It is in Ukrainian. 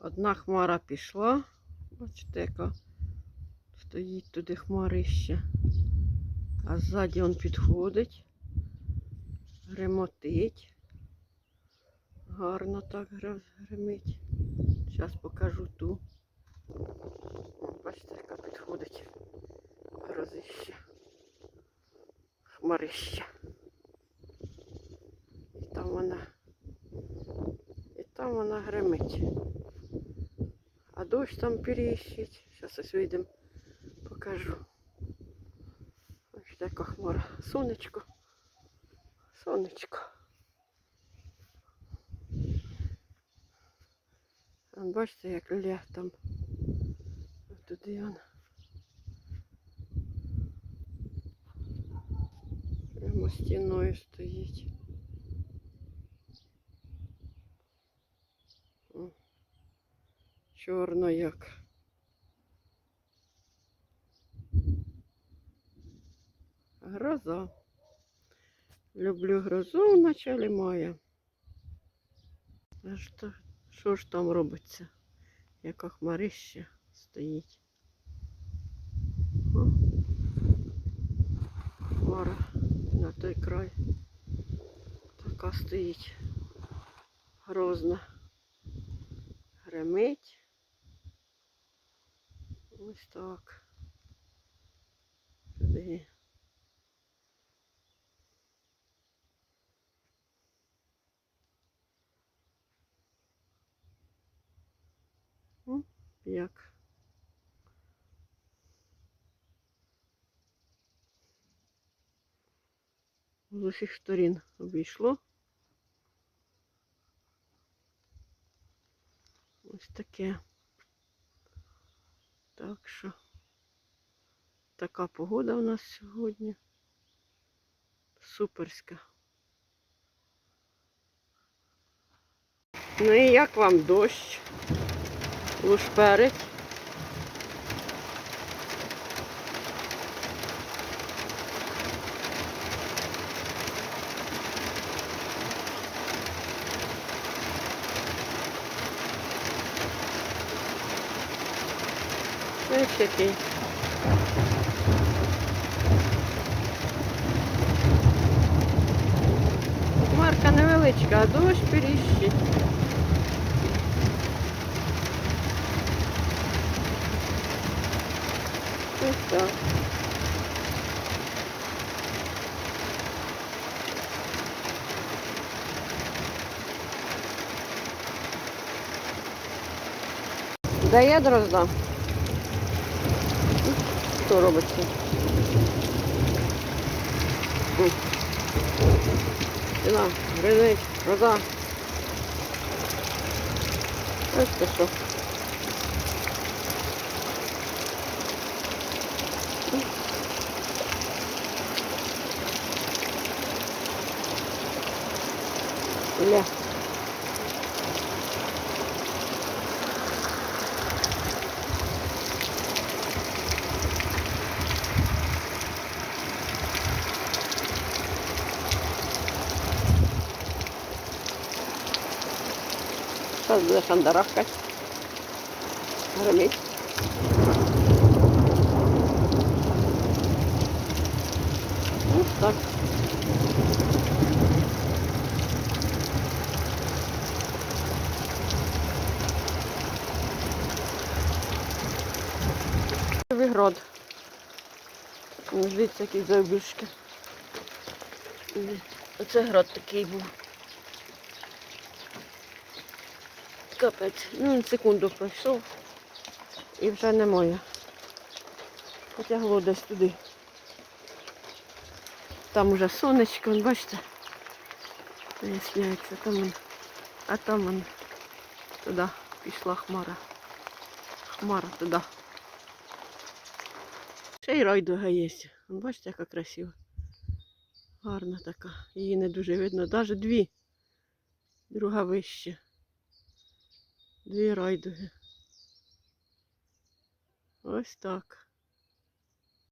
Одна хмара пішла. Бачите, яка стоїть туди хмарище. А ззаді він підходить, гремотить. Гарно так гримить. Зараз покажу ту. Бачите, яка підходить грозище. Хмарище. І там вона. І там вона гримить. А дощ там періщить. Зараз ось вийдемо, покажу. Ось така хмара. Сонечко. Сонечко. Вон, бачите, як ля там. Туди вона. Прямо стіною стоїть. Чорно як. Гроза. Люблю грозу в началі мая. А що, що ж там робиться? Яка хмарище стоїть. Хмара на той край. Така стоїть. Грозна. Гремить. Ось так. Туди. Як. З усіх сторін обійшло. Ось таке. Так що така погода у нас сьогодні. Суперська. Ну і як вам дощ? Лушперить. Ось який. Хмарка невеличка, а дощ періщить. Ось так. Дає дрозда. Що робиться? Ціна, гринить, гроза. Ось це що. Ля. Зараз буде шандарахкать. Громить. Ось так. Вигрод. Дивіться, які завбільшки. Оце град такий був. Капець. Ну, секунду пройшов і вже немає. Потягло десь туди. Там уже сонечко, бачите? Виясняється, там он. А там он туди пішла хмара. Хмара туди. Ще й райдуга є. Бачите, яка красива. Гарна така. Її не дуже видно. Навіть дві. Друга вище. Дві райдуги. Ось так.